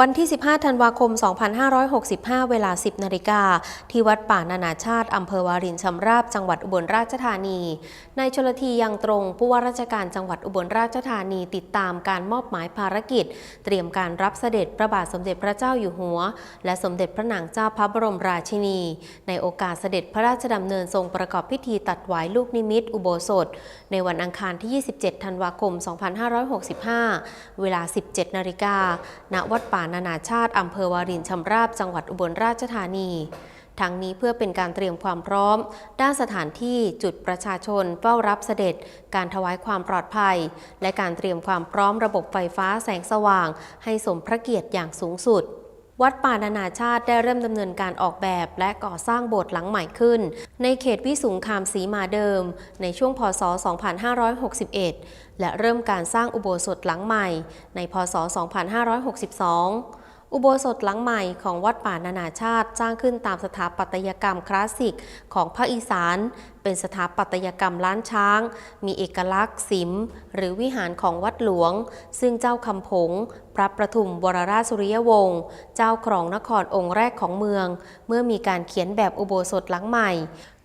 วันที่ 15 ธันวาคม 2565 เวลา 10 นาฬิกา ที่วัดป่านานาชาติอำเภอวารินชำราบ จังหวัดอุบลราชธานี นายชลทียังตรง ผู้ว่าราชการจังหวัดอุบลราชธานีติดตามการมอบหมายภารกิจ เตรียมการรับเสด็จพระบาทสมเด็จพระเจ้าอยู่หัว และสมเด็จพระนางเจ้าพระบรมราชินี ในโอกาสเสด็จพระราชดำเนินทรงประกอบพิธีตัดหวายลูกนิมิตอุโบสถ ในวันอังคารที่ 27 ธันวาคม 2565 เวลา 17 นาฬิกาณวัดป่านานาชาติอำเภอวารินชำราบจังหวัดอุบลราชธานีทั้งนี้เพื่อเป็นการเตรียมความพร้อม ด้านสถานที่จุดประชาชนเฝ้ารับเสด็จ การถวายความปลอดภัย และการเตรียมความพร้อมระบบไฟฟ้าแสงสว่าง ให้สมพระเกียรติอย่างสูงสุด วัดป่านานาชาติได้เริ่มดำเนินการออกแบบและก่อสร้างโบสถ์หลังใหม่ขึ้น ในเขตวิสุงคามศรีมาเดิม ในช่วงพศ 2561 และเริ่มการสร้างอุโบสถหลังใหม่ ในพศ 2562อุโบสถหลังใหม่ของวัดป่านานาชาติสร้างขึ้นตามสถาปัตยกรรมคลาสสิกของภาคอีสาน เป็นสถาปัตยกรรมล้านช้าง มีเอกลักษณ์สิม หรือวิหารของวัดหลวง ซึ่งเจ้าคำผง พระประทุมวรราชสุริยวงศ์เจ้าครองนครองค์แรกของเมือง เมื่อมีการเขียนแบบอุโบสถหลังใหม่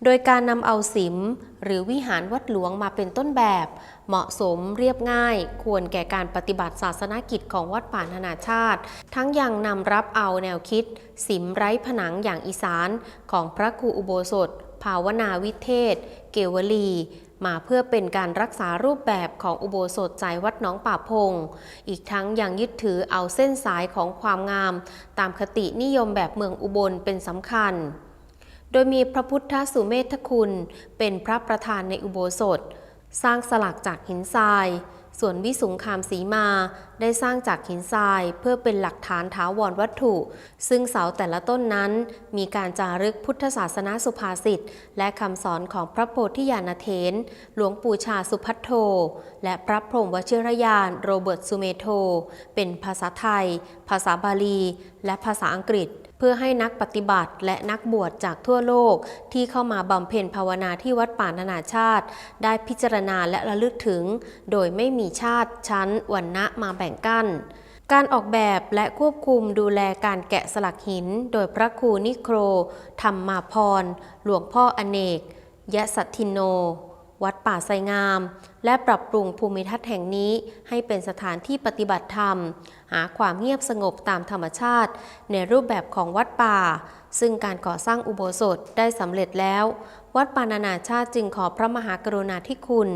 โดยการนำเอาสิม หรือวิหารวัดหลวงมาเป็นต้นแบบ เหมาะสมเรียบง่าย ควรแก่การปฏิบัติศาสนกิจของวัดป่านานาชาติ ทั้งยังนำรับเอาแนวคิด สิมไร้ผนังอย่างอีสานของพระครูอุโบสถ ภาวนาวิเทศ เกวลี มาเพื่อเป็นการรักษารูปแบบของอุโบสถใจวัดหนองป่าพง อีกทั้งยังยึดถือเอาเส้นสายของความงาม ตามคตินิยมแบบเมืองอุบลเป็นสำคัญ โดยมีพระพุทธสุเมธคุณ เป็นพระประธานในอุโบสถ สร้างสลักจากหินทราย ส่วนวิสุงคามสีมาได้สร้างจากหินทรายเพื่อเป็นหลักฐานถาวรวัตถุ ซึ่งเสาแต่ละต้นนั้น มีการจารึกพุทธศาสนาสุภาษิตและคำสอนของพระโพธิญาณเถรหลวงปู่ชาสุพัทโท และพระพรหมวชิรยานโรเบิร์ตสุเมโท เป็นภาษาไทย ภาษาบาลี และภาษาอังกฤษ พื่อให้นักปฏิบัติและนักบวชจากทั่วโลกที่เข้ามาบำเพ็ญภาวนาที่วัดป่านานาชาติ ได้พิจารณาและระลึกถึง โดยไม่มีชาติชั้นวรรณะมาแบ่งกั้นการออกแบบและควบคุมดูแลการแกะสลักหิน โดยพระครูนิโคร ธรรมมาพร หลวงพ่ออเนก ยะสัทธินโน วัดป่าไซงาม และปรับปรุงภูมิทัศน์แห่งนี้ให้เป็นสถานที่ปฏิบัติธรรม หาความเงียบสงบตามธรรมชาติ ในรูปแบบของวัดป่า ซึ่งการก่อสร้างอุโบสถได้สำเร็จแล้ว วัดปานานาชาติจึงขอพระมหากรุณาธิคุณ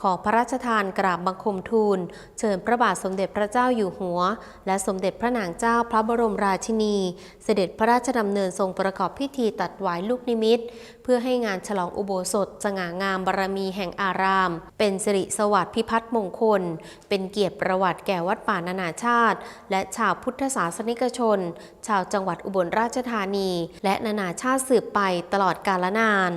ขอพระราชทานกราบบังคมทูล เชิญพระบาทสมเด็จพระเจ้าอยู่หัว และสมเด็จพระนางเจ้าพระบรมราชินี เสด็จพระราชดำเนินทรงประกอบพิธีตัดหวายลูกนิมิต เพื่อให้งานฉลองอุโบสถสง่างามบารมีแห่งอาราม เป็นสริสวัสดิ์พิพัฒน์มงคล เป็นเกียรติประวัติแก่วัดป่านานาชาติ และชาวพุทธศาสนิกชน ชาวจังหวัดอุบลราชธานี และนานาชาติสืบไปตลอดกาลนาน